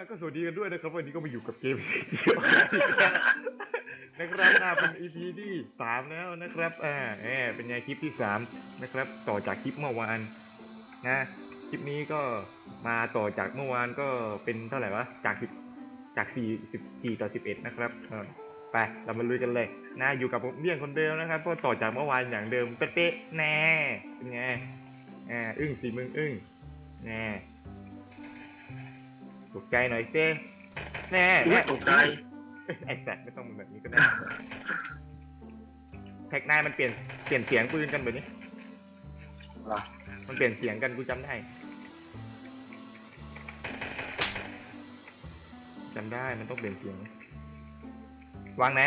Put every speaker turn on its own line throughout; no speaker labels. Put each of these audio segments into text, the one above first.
อก็สวัสดีกันด้วยนะครับ วันนี้ก็มาอยู่กับเกมเดียวนะครับน่าเป็น EP ที่สามแล้วนะครับอ่าแหมเป็นไงคลิปที่สามนะครับ ต่อจากคลิปเมื่อวานนะคลิปนี้ก็มาต่อจากเมื่อวานก็เป็นเท่าไหร่วะจากสิบจากสี่สิบสี่ต่อสิบเอ็ดนะครับเออไปเรามาลุยกันเลยนะอยู่กับผมเลี่ยงคนเดิมนะครับก็ต่อจากเมื่อวานอย่างเดิมเป๊ะๆแน่เป็นไงอ่าอึ้งสิมึงอึ้งแน่ ตกใจหน่อยเซ่แน่
อุ๊ยตกใจ
ไอ้สัตว์ไม่ต้องมึงแบบนี้ก็ได้แท็กนายมันเปลี่ยนเปลี่ยนเสียงปืนกันแบบนี้
เหรอ
มันเปลี่ยนเสียงกันกูจำได้จำได้มันต้องเปลี่ยนเสียง วางไหน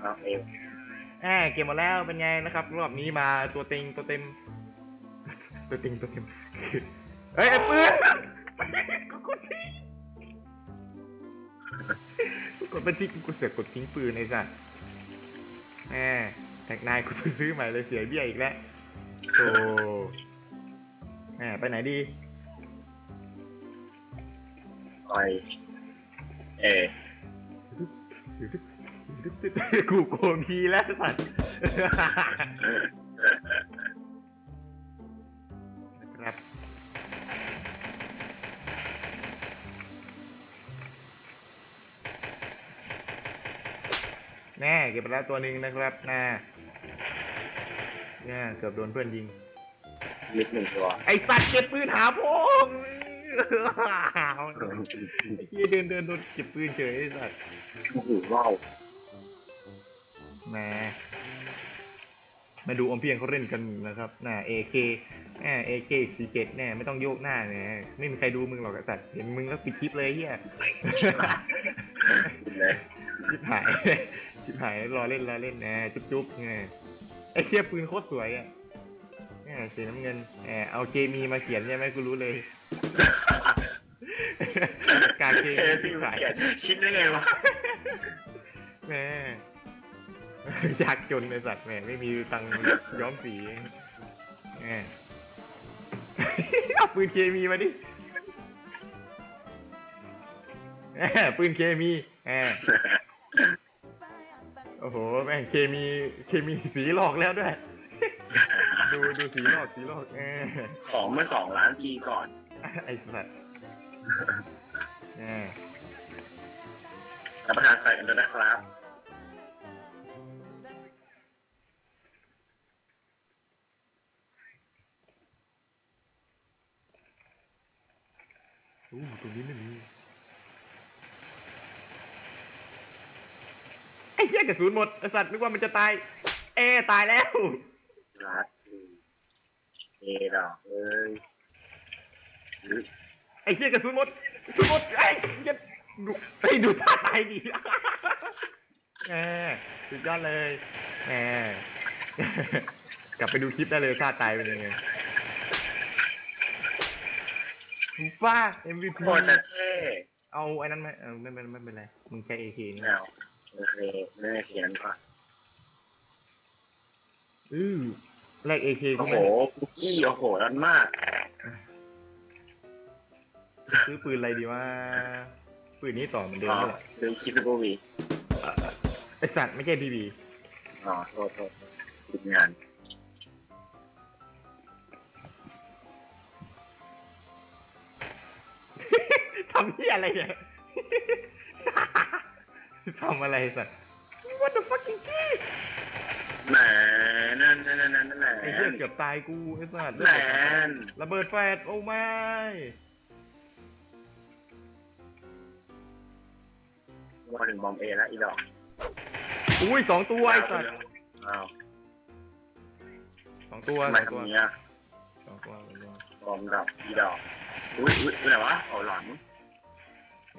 เอาเอง
แอบเกมหมดแล้วเป็นไงนะครับ รอบนี้มาตัวเต็งตัวเต็ม ตัวเต็งตัวเต็มเฮ้ยไอ้ปืน กูกดเป็นทิ้งกูเสือกกดทิ้งปืนไอ้สัสแหมแท็กนายกูซื้อใหม่เลยเสียเบี้ยอีกแล้วโอ้แหมไปไหนดี
ไปเอ
กูโกงทีแล้วสัตว์ เก็บไปแล้วตัวหนึ่งนะครับน่าเนี่ยเกือบโดนเพื่อนยิง
มิดหนึ่งตัว
ไอสัตว์เก็บปืนหาพงไอ้เหี้ยเดินเดินโดนเก็บปืนเฉยไอ้สัตว์
โอ้โหว้าว
แหมมาดูอมเพียงเขาเล่นกันนะครับน่ะ AK แหม AK สีเจ็ดแน่ไม่ต้องโยกหน้าเนี่ยไม่มีใครดูมึงหรอกไอ้สัตว์เห็นมึงแล้วปิดคลิปเลยเฮีย
เลย
ชิบหาย ชิบหายรอเล่นรอเล่นนะจุ๊บจุ๊บไงไอ้เชี่ยปืนโคตรสวยอะแหมสีน้ำเงินแหมเอาเคมีมาเขียนใช่ไหมกูรู้เลย กาเค
เอ
มี
ที่
ที่
มัน
ขาย
เขียนคิดได้ไงวะ
แหม่ยากจนในสัตว์แหม่ไม่มีตังค์ย้อมสีแหม่เอาปืนเคมีมาดิแหม่ปืนเคมีแหม่ โอ้โห แม่งเคมี เคมีสีหลอกแล้วด้วย ดูดูสีหลอกสีหลอกแหม่
ของเมื่อสองล้านปีก่อน
ไอ้สัตว์แหม่
รับประทานใส่กันด้วยนะครับ
กระสุนหมดไอสัตว์นึกว่ามันจะตาย เอตายแล้ว
รัดเอดอกเอ้ย
ไอเหี้ยกระสุนหมดกระสุนหมดไอ้เหี้ยดูไอ้ยดูท่าตายดีแหมสุดยอดเลยแหมกลับไปดูคลิปได้เลยท่าตายเป็นยังไงป้า MVP
โคตรเท่
เอาไอ้นั้นไหมเออไม่ไม่ไม่เป็นไรมึงใช้ AK นี่
โอเคไม่ได้เขียนก่อน
อือแลก AK
โอ้
ก็
โห
ไม่
คุกกี้โอ้โหร้อนมาก
ซื้อปืนอะไรดีวะปืนนี้ต่อเหมือนเดิม
อ๋อ
นี่แหละ
ซื้อคิสโบวี
ไอสัตว์ไม่ใช่พีบี
อ๋อโทษโทษติดงาน
ทำเหี้ยอะไรเนี่ย ทำอะไรสัตว์ What the fucking cheese
แหมนั่นนั่นนั่นนั่นนั่น
ไอ้เหี้ยเกือบตายกูไอ้สัตว์
แหมน
ระเบิดแฟดโอ้ไม่
มาถึงบอมเอแล้วอีดอก
อุ้ยสองตัวไอ้สัตว์
อ้าว
สองตัว
ทำไม
สองตัว
ทำเนี้ย
สองตัวสองตัว
บอมดับอีดอกอุ้ยอุ้ยอะไรวะเอาหลัง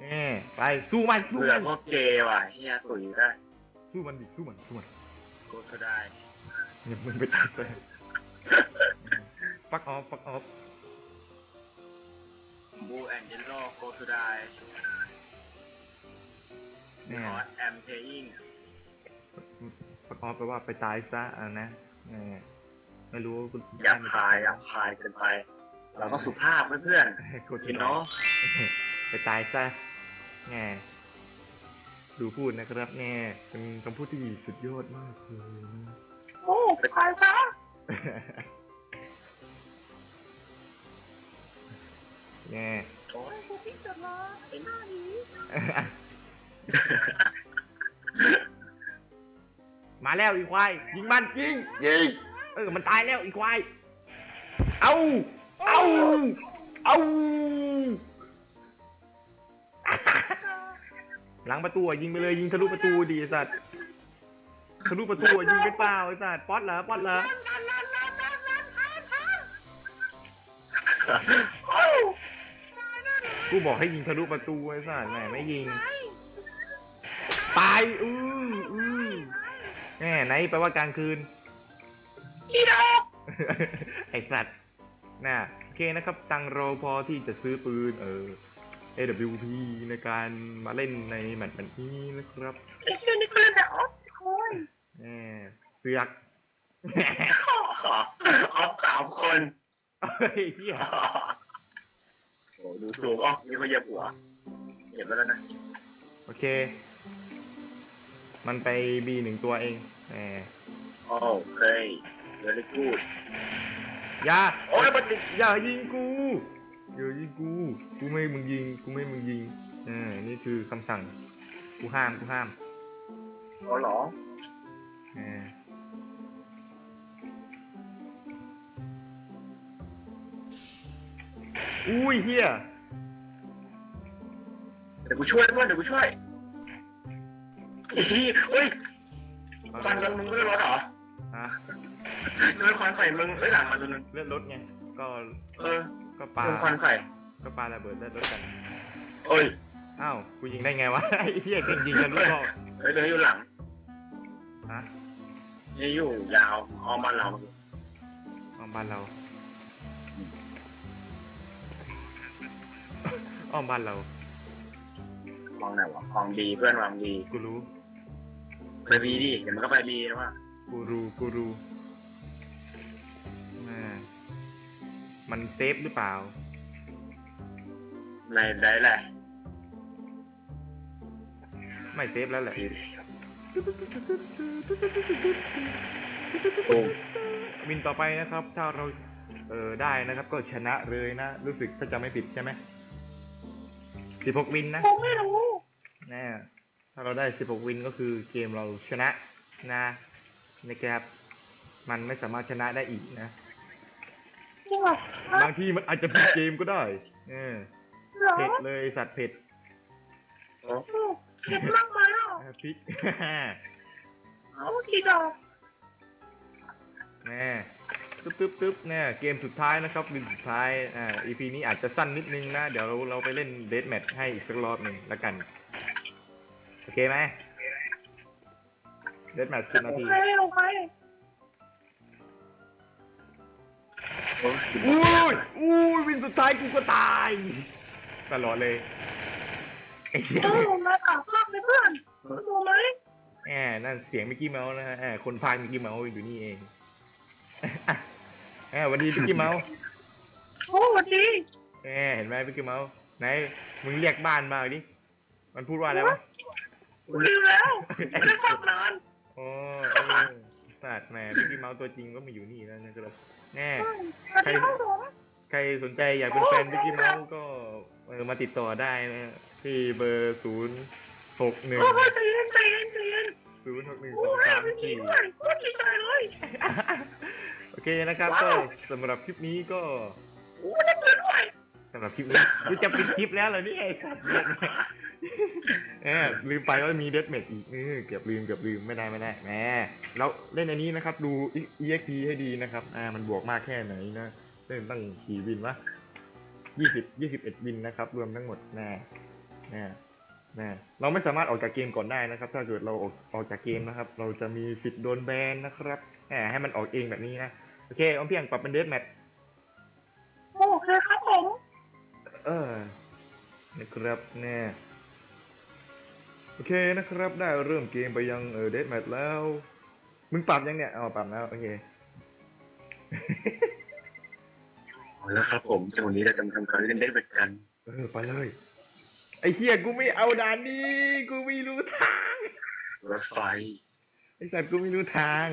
เอ้ไปสู้มันสู้
เบื่อ
มัน
พวกเกย์ว่ะเฮียตุ๋ยได้
สู้มันดิสู้มันสู้มัน
กูก็ได้
อย่ามึงไปตายซะ fuck off fuck off
บูแอนเจโลโกทูได้
แน่
คอร์สแอมเพยิง
fuck off แปลว่าไปตายซะอะนะแน่ไม่รู้ว่าคุณ
หยาบคายหยาบคายเกินไป เราต้องสุภาพเพื่อน
กด
ๆ
ที่
พี่
น้
น้
อ
องง
ก ไปตายซะแง่ดูพูดนะครับแน่เป็นคำพูดที่สุดยอดมากเลยนะ
โอ้ไปตายซะ
แง่
โอ้ยกูพิจารณาไอ้หน้านี้
มาแล้วอีควายยิงมันยิงยิงเออมันตายแล้วอีควายเอาเอาเอา หลังประตูอะยิงไปเลยยิงทะลุประตูดีสัตว์ทะลุประตูอะยิงไปเปล่าไอ้สัตว์ป๊อตเหรอป๊อตเหรอกูบอกให้ยิงทะลุประตูไอ้สัตว์แหมไม่ยิงตายอืออือแหมไหนแปลว่ากลางคืน
อีดอก
ไอสัตว์น่ะโอเคนะครับ ตังเราพอที่จะซื้อปืนเออ AWP ในการมาเล่นในแมตช์แบบนี้นะครับ
ไอ้เชี่ยนี่ก็เล่นแต่ออฟโอ้ย
แหมเสือก
ออฟสามคน
เฮ้ยเฮีย
โอ้ดูสูงอ๋อมีคนเหยียบหัวเหยียบไปแล้วนะ
โอเค มันไป B หนึ่งตัวเองแหม
โอ้เคยเวลี่กูด
อย่า
โอ้ยมันติด
อย่ายิงกู อย่ายิงกู กูไม่ให้มึงยิง กูไม่ให้มึงยิงเออนี่คือคำสั่ง กูห้าม กูห้าม
อ๋อเหรอ
เอออุ้ยเฮีย
เดี๋ยวกูช่วยด้วยเดี๋ยวกูช่วยอีเฮ้ยฟันกันมึงไม่ได้รถเหรอ
ฮะ
โดนควันใส่มึงเอ้ยหลังมาตัวนึง
เลือดรถไง ก็
เออ
ก็ปา
โดนควันใส่
ก็ปาระเบิดเลือดรถกัน
เอ้ย
อ้าวกูยิงได้ไงวะไอ้เฮียเก่งยิงกันรู้เปล่า
เอ้ยเดินอยู่หลัง
ฮะ
นี่อยู่ยาวออมบ้านเรา
อ้อมบ้านเราอ้อมบ้านเรา
มองไหนวะมองดีเพื่อนมองดี
กูรู้
ไปบีดิเดี๋ยวมันก็ไปบีแล้วว่า
กูรู้กูรู้ มันเซฟหรือเปล่า
ในได้แหละ
ไม่เซฟแล้วแหละ
ปุ้ม
วินต่อไปนะครับ ถ้าเราเออได้นะครับ ก็ชนะเลยนะ รู้สึกถ้าจะไม่ผิดใช่ไหมสิบหกวินนะ
ผมไม่รู้
แน่ถ้าเราได้สิบหกวินก็คือเกมเราชนะนะนะครับ มันไม่สามารถชนะได้อีกนะ
จริงเหรอ บา
งทีมันอาจจะผิดเกมก็ได้เออ
เหรอ
เผ็ดเลยสัตว์เผ็ด
เจ็บมากไหมอะ
อะพริก
เอากี่ดอก
แน่ตึ๊บตึ๊บตึ๊บเนี่ยเกมสุดท้ายนะครับวินสุดท้ายอ่า EP นี้อาจจะสั้นนิดนึงนะ เดี๋ยวเราเราไปเล่นเดทแมทให้อีกสักรอบหนึ่งละกัน โอเคไหมเดทแมทสิบนา
โอ
ที
เคโอเค
อุ้ยอุ้ยวินสุดท้ายกูก็ตาย ตลอดเลยไอ้เหี้ย
โอ้มาถามมากเลยเพื่อนดูไหม
แหมนั่นเสียงมิกกี้เมาส์นะฮะแหมคนพากย์มิกกี้เมาส์อยู่นี่เองแหมสวันดีมิกกี้เมาส์
โอ้สวัสดี
แหมเห็นไหมมิกกี้เมาส์ไหนมึงเรียกบ้านมาดิมันพูดว่าอะไรวะ
ลืมแล้วไม่ได้ฟังนาน
อ๋อเออ สัตว์แหมมิกกี้เมาส์ตัวจริงก็มาอยู่นี่แล้วนะครับแน่
สวัสดีครับผม
ใครสนใจอยากเป็นแฟนมิกกี้เมาส์ก็เออมาติดต่อได้นะที่เบอร์ศูนย์หกหนึ่ง
โอ้ยใจเย็นใจเย็นใจเย็น
ศูนย์หกหนึ่งส
โอ้
อง
ย
สาม
ไม่ดี
สี่
ด้วยโคตรดีใจเลย
โอเคนะครับ
ว้าว
ก็สำหรับคลิปนี้ก็
โอ้ยได้เงินด้วย
สำหรับคลิปนี้กูจะปิดคลิปแล้วเหรอเนี่ยไอ้สัตว์เนี่ยแหมลืมไปว่ามีเดสเมทอีกเออเกือบลืมเกือบลืมไม่ได้ไม่ได้แหมแล้วเล่นอันนี้นะครับ ดู EXP ให้ดีนะครับอ่ามันบวกมากแค่ไหนนะเล่นตั้งกี่วินวะยี่สิบยี่สิบเอ็ดวินนะครับ รวมทั้งหมดแน่แน่แน่เราไม่สามารถออกจากเกมก่อนได้นะครับ ถ้าเกิดเราออกออกจากเกมนะครับ เราจะมีสิทธิ์โดนแบนนะครับแหมให้มันออกเองแบบนี้นะโอเคอาเพียงปรับเป็นเดสแมท
โอเคครับ
เออนะครับแน่โอเคนะครับได้เริ่มเกมไปยังเออเดทแมทแล้ว มึงปรับยังเนี่ยเอาปรับแล้วโอเค
เอาแล้วครับผมจากวันนี้เราจะมาทำการเล่นได้เหมือนกัน
เออไปเลย
โไอ้
เหี้ยกูไม่เอาด่านนี้กูไม่รู้ทาง
รถไฟ
ไอ้สัตว์กูไม่รู้ทาง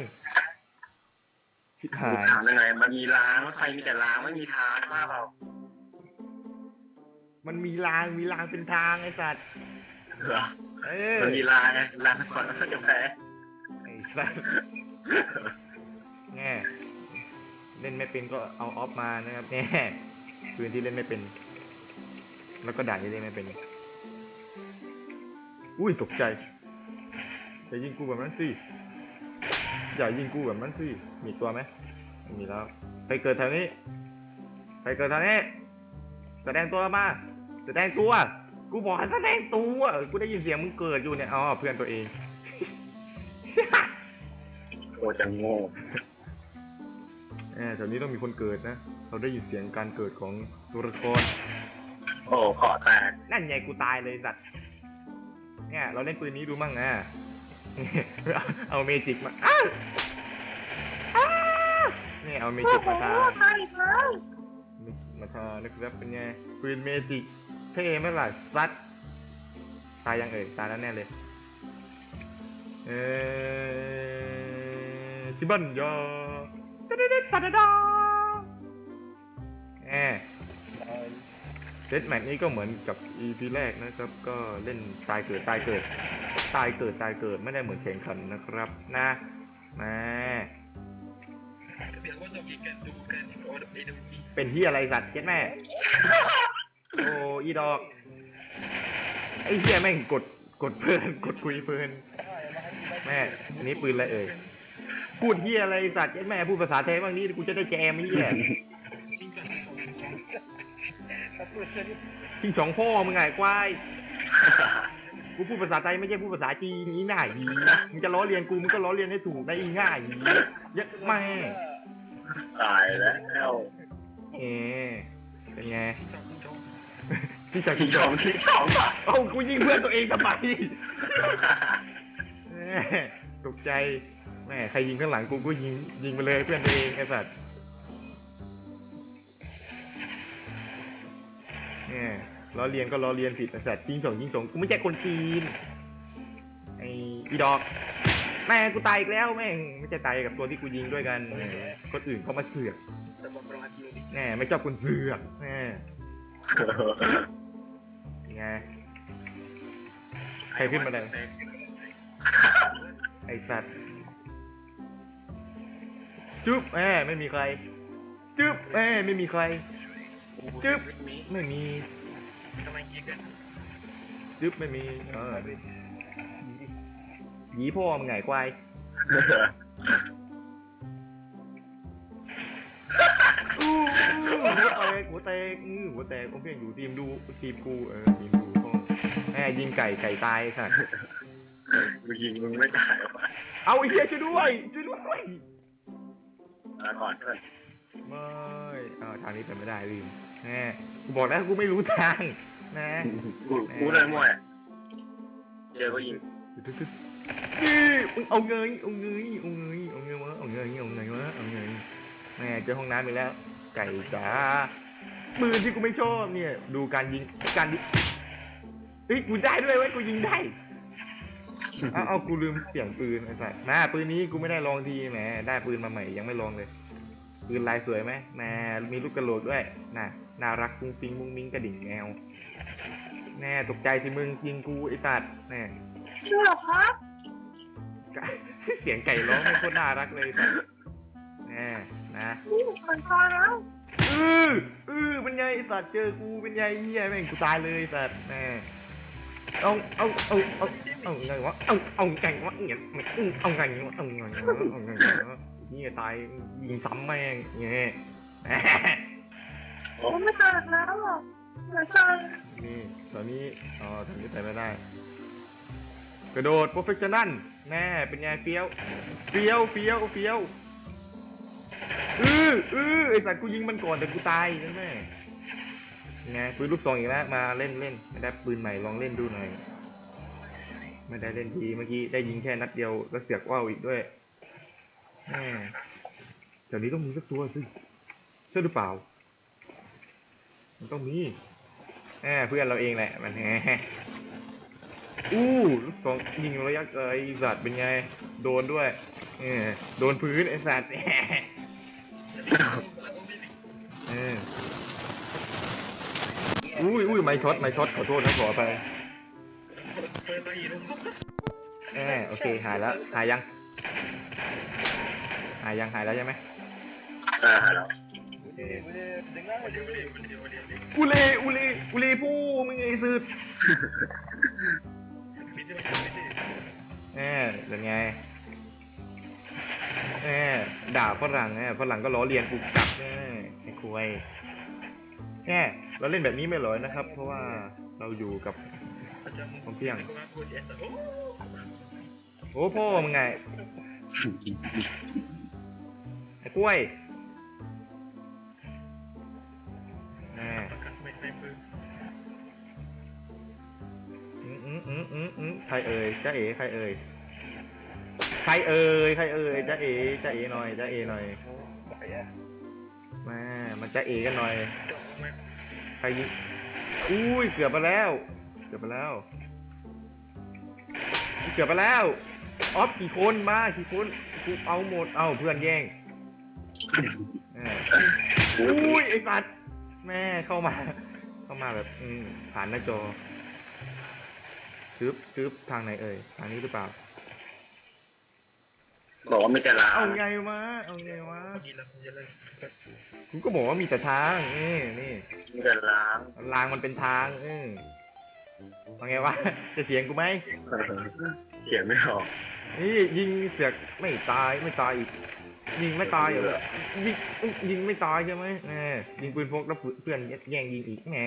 ชิบหาย
ถามยังไงมันมีรางรถไฟมีแต่รางไม่มีทางมากเรา
มันมีรางมีรางเป็นทางไอ้สัตว์
เหรอ
เออ
มันมีรางไงรางก่อนแล้วก็จะแพ้
ไอ้สัตว์แง่เล่นไม่เป็นก็เอาออฟมานะครับแง่ปืนที่เล่นไม่เป็น แล้วก็ด่านที่เล่นไม่เป็น อุ้ยตกใจอย่ายิงกูแบบนั้นสิอย่ายิงกูแบบนั้นสิมีตัวไหมไม่มีแล้วไปเกิดแถวนี้ ไปเกิดแถวนี้แสดงตัวมา แสดงตัวกูบอกให้แสดงตัวกูได้ยินเสียงมึงเกิดอยู่เนี่ยอ๋อเพื่อนตัวเอง
โอ้จะโง่
แหมแถวนี้ต้องมีคนเกิดนะ เราได้ยินเสียงการเกิดของตัวละคร
โอ้เกาะแตก
นั่นไงกูตายเลยสัตว์เนี่ยเราเล่นปืนนี้ดูมั่งนะเอาเมจิกมาอ้าวอ้าวนี่เอาเมจิกมาทามาทานะครับเป็นไงปืนเมจิก เท่ไหมล่ะซัดตายยังเอ่ยตายแล้วแน่เลย เออชิบันยอตะดะดะตะดะดาแหมเซตแมตช์นี้ก็เหมือนกับ EP แรกนะครับ ก็เล่นตายเกิดตายเกิด ตายเกิดตายเกิดไม่ได้เหมือนแข่งขันนะครับ นะมา
เดี๋ยวก็จะมีการดูกันโอ้ไปดูอีก
เป็นที่อะไรสัตว์เจ็ดแม่ โอ้อีดอก ไอ้เหี้ยแม่งกดกดเพลินกดคุยเพลินแม่อันนี้ปืนอะไรเอ่ยพูดเหี้ยอะไรสัตว์เจ็ดแม่พูดภาษาไทยบ้างนี่กูจะได้แจมไอ้เหี้ย
ซิงกันทองทอง
ทิ้งสองพ่อมึงไงควายกูพูดภาษาไทยไม่ใช่พูดภาษาจีนอีง่ายีมึงจะล้อเลียนกูมึงก็ล้อเลียนให้ถูกนะอีง่ายดีเยัดแม่
ตายแล้ว
เอ๊เป็นไง
ซิงจองซิงจอง
ที่จะ
ที่ชมที่ชมอะ
เอ้ากูยิงเพื่อนตัวเองทำไมแม่ตกใจแม่ใครยิงข้างหลังกูก็ยิงยิงไปเลยเพื่อนตัวเองไอ้สัตว์แม่ล้อเลียนก็ล้อเลียนผิดไอ้สัตว์ยิงสองยิงสองกูไม่ใช่คนจีนไอ้อีดอก แม่กูตายอีกแล้วแม่งไม่ใช่ตายกับตัวที่กูยิงด้วยกันแม่คนอื่นเขามาเสือก
แต่บอมบราดิโอนี่
แน่ไม่ชอบคนเสือกแน่ ไง ใครขึ้นมาเลยไอสัตว์ จุ๊บแม่ไม่มีใคร จุ๊บแม่ไม่มีใคร จึ๊บไม่มี
ทำไมยิงกัน
จุ๊บไม่มี เออหยีพ่อมึงไงควาย แตกหัวแตกอื้อหัวแตกผมเพียงอยู่ทีมดูทีมกูเออทีมดูพ่อแม่ยิงไก่ไก่ตายไอ้สัตว์
มึงยิงมึงไม่ตายหรอก
เอาไอ้เหี้ยช่วยด้วยช่วยด้วย
มาก่อนเพื่อน
ไม่เอาทางนี้ไปไม่ได้ลืมแน่กูบอกแล้วกูไม่รู้ทางนะ
กูกูเลยมั่วเจอก็ยิง
นี่มึงเอาเงยเอาเงยเอาเงยเอาเงยวะเอาเงยเอาเงยวะเอาเงยแม่เจอห้องน้ำไปแล้ว ไก่จ๋า ปืนที่กูไม่ชอบเนี่ย ดูการยิงการยิงเฮ้ยกูได้ด้วยเว้ยกูยิงได้เอาเอากูลืมเปลี่ยนปืนไอ้สัสมาปืนนี้กูไม่ได้ลองทีแหมได้ปืนมาใหม่ยังไม่ลองเลย ปืนลายสวยไหมแหมมีลูกกระโหลกด้วยน่ะน่ารักปุ้งปิงมุ้งมิ้งกระดิ่งแมวแน่ตกใจสิมึงยิงกูไอ้สัตว์แน่
ชื่อเหรอครับ
ไก่เสียงไก่ร้องไม่โคตรน่ารักเลยสัตว์แน่นะ
นี่คนพอแล้ว
อืออือเป็นไงไอ้สัตว์เจอกูเป็นไงเฮียแม่งกูตายเลยสัตว์แน่เอาเอาเอาเอาเอาไงวะเอาเอาไงวะเนี่ยเอาไงวะเอาไงวะเอาไงวะนี่ตายยิงซ้ำแม่งเงี้ยแหม
ผมไม่ตายแล้วหรอกเหมือนตาย
นี่ตอนนี้อ๋อตอนนี้ไปไม่ได้ กระโดด professional แน่เป็นไงเฟี้ยวเฟี้ยวเฟี้ยวเฟี้ยว อืออือไอสัตว์กูยิงมันก่อนแต่กูตายนั่นแม่ไงปืนลูกซองอีกแล้วมาเล่นเล่นไม่ได้ปืนใหม่ลองเล่นดูหน่อยไม่ได้เล่นทีเมื่อกี้ได้ยิงแค่นัดเดียวแล้วเสือกว่าวอีกด้วยแม่เดี๋ยวนี้ต้องมีสักตัวสิใช่หรือเปล่า มันต้องมีแหมเพื่อนเราเองแหละมันแหมอู้ลูกสองยิงระยะไกลสัตว์เป็นไง โดนด้วยเออโดนพื้นไอสัตว์ เอออุ้ยอุ้ยไม่ช็อตไม่ช็อตขอโทษนะขอไป
เฟิร์นมาอีกแล้ว
แหมโอเคหายแล้วหายยัง หายยังหายแล้วใช่ไหม
อ่าแล้ว
โอเค
เดี๋ยวเดี๋ยวเดี๋ยวเดี๋ยวเดี๋ยวเดี๋ยว
อุเลอุเลอุเลผู้มึงไอ้สืด
มีที่มันไม่ได้
แหมเป็นไง แหมด่าฝรั่งแหมฝรั่งก็ล้อเลียนกูกลับแหมไอ้คุยแหมเราเล่นแบบนี้ไม่เหรอนะครับ เพราะว่าเราอยู่กับผมเพียง
โอ้
พ่อมึงไงไอ้กล้วยแหม
ประกาศไม่ไม่ปืน
อืมอืมอืมอืมอืมใครเอ่ยจ้าเอ๋ใครเอ่ย ใครเอ่ยใครเอ่ยจ้าเอ๋จ้าเอ๋หน่อยจ้าเอ๋หน่อยมามาจ้าเอ๋กันหน่อย
จบมา
ใครยิงอุ้ยเกือบไปแล้ว เกือบไปแล้วเกือบไปแล้วออฟกี่คนมากี่คนกูเอาหมดเอาเพื่อนแย่งแหม่อุ้ยไอสัตว์แม่เข้ามา เข้ามาแบบอืมผ่านหน้าจอทึบทึบทางไหนเอ่ยทางนี้หรือเปล่า
บอกว่ามีแต่ลา
เอาไงวะเอาไงวะ
เมื่อกี้เราจะเล่น
กูก็บอกว่ามีแต่ทางนี่นี่
มีแต่ล้าง
รางมันเป็นทางเออเอาไงวะจะเสียงกูไหม
เสียงไม่ออก
นี่ยิงเสือกไม่ตายไม่ตายอีกยิงไม่ตายเหรอยิงยิงไม่ตายใช่ไหมแหมยิงปืนพกแล้วเพื่อนแย่งยิงอีกแหม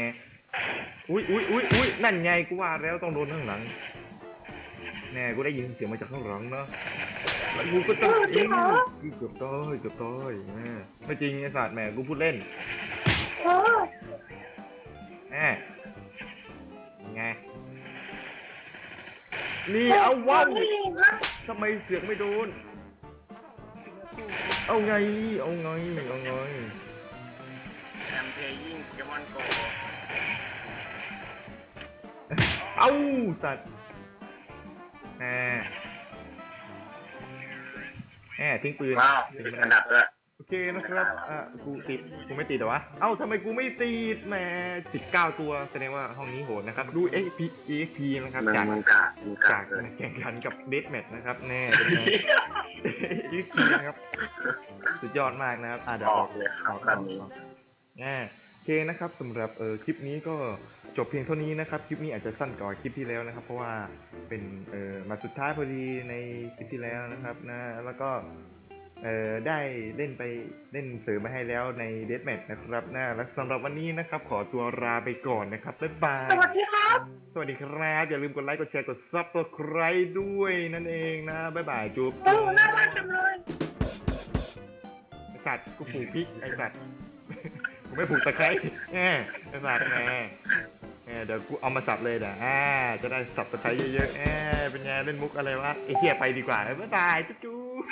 อุ้ยอุ้ยอุ้ยอุ้ยนั่นไงกูว่าแล้วต้องโดนข้างหลังแน่กูได้ยินเสียงมาจากข้างหลังเนาะ แล้วกูก็ต้องยิงกูเกือบตายเกือบตายแหมไม่จริงไอ้สัตว์แหมกูพูดเล่น
โอ้
แหมยังไงนี่เอาว้าว
ไม่ดีมาก
ทำไมเสือกไม่โดน เอาไง เอาไง เอาไง
แอมเพย์ยิ่งโปเกมอนโก
เอาสัตว์แหม แหมทิ้งปืน
ว้าว
ทิ้ง
ติด
ไม่
อัน
ได้
ดับด้วย
โอเคนะครับอะกูติดกูไม่ติดเหรอวะ เอ้าทำไมกูไม่ติดแหมติดเก้าตัวแสดงว่าห้องนี้โหดนะครับ ดู XP EXP นะครับ
มัน
จาก
มันกากมันกา
จาก
กเลย
แข่งขันกับเดสแมทนะครับ แน่เป็นไง EXP นะครับ สุดยอดมากนะครับอะเดี๋ยว
อ
อ
อ
อกก
เลยค
อ
รั
อบก
แบบนี้
ออกอ่าโอ เคนะครับสำหรับเออคลิปนี้ก็จบเพียงเท่านี้นะครับ คลิปนี้อาจจะสั้นกว่าคลิปที่แล้วนะครับ เพราะว่าเป็นเออมาสุดท้ายพอดีในคลิปที่แล้วนะครับนะแล้วก็เออได้เล่นไปเล่นเสริมมาให้แล้วในเดสแมทนะครับนะและสำหรับวันนี้นะครับ ขอตัวลาไปก่อนนะครับบ๊ายบาย
สวัสดีครับ
สวัสดีครับ อย่าลืมกดไลค์กดแชร์กดซับสไครต์ด้วยนั่นเองนะบ๊ายบายจุ๊บ
โอ้น่ารักจังเลย
ไอสัตว์กูปลูกพริกไอสัตว์กู ไม่ปลูกตะไคร้แหมไอสัตว์แหมเดี๋ยวกูเอามาสับเลยเดี๋ยวอ่าจะได้สับตะไคร้เยอะๆแหมเป็นไงเล่นมุกอะไรวะไอเหี้ยไปดีกว่าบ๊ายบายจุ๊บ